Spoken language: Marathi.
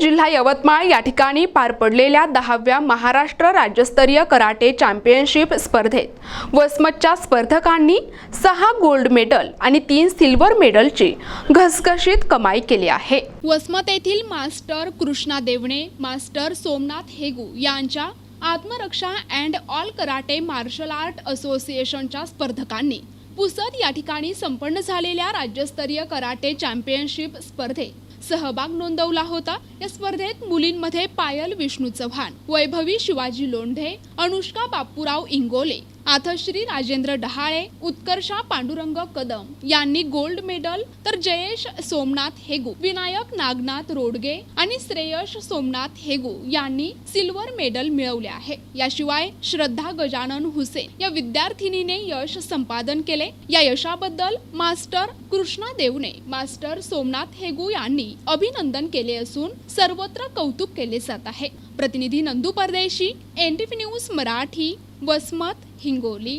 जिल्हा यवतमाळ या ठिकाणी पार पडलेल्या दहाव्या महाराष्ट्र राज्यस्तरीय कराटे चॅम्पियनशिप स्पर्धेत वसमतच्या स्पर्धकांनी सहा गोल्ड मेडल आणि तीन सिल्वर मेडलची घसघशीत कमाई केली आहे. वसमत येथील मास्टर कृष्णा देवणे मास्टर सोमनाथ हेगू यांच्या Atmaraksha and all karate martial art असोसिएशनच्या स्पर्धकांनी पुसद या ठिकाणी संपन्न झालेल्या राज्यस्तरीय कराटे चॅम्पियनशिप स्पर्धेत सहभाग नोंदवला होता. या स्पर्धेत मुलींमध्ये पायल विष्णू चव्हाण वैभवी शिवाजी लोंढे अनुष्का बापूराव इंगोले आथश्री राजेंद्र डहाळे उत्कर्षा पांडुरंग कदम यांनी गोल्ड मेडल तर जयेश सोमनाथ हेगू विनायक नागनाथ रोडगे आणि श्रेयश सोमनाथ हेगू यांनी सिल्वर मेडल मिळवले आहे. याशिवाय श्रद्धा गजानन हुसेन या विद्यार्थिनीने यश संपादन केले. या यशाबद्दल मास्टर कृष्णा देवने मास्टर सोमनाथ हेगू यांनी अभिनंदन केले असून सर्वत्र कौतुक केले जात आहे. प्रतिनिधी नंदू परदेशी एन न्यूज मराठी. वसमत हिंगोली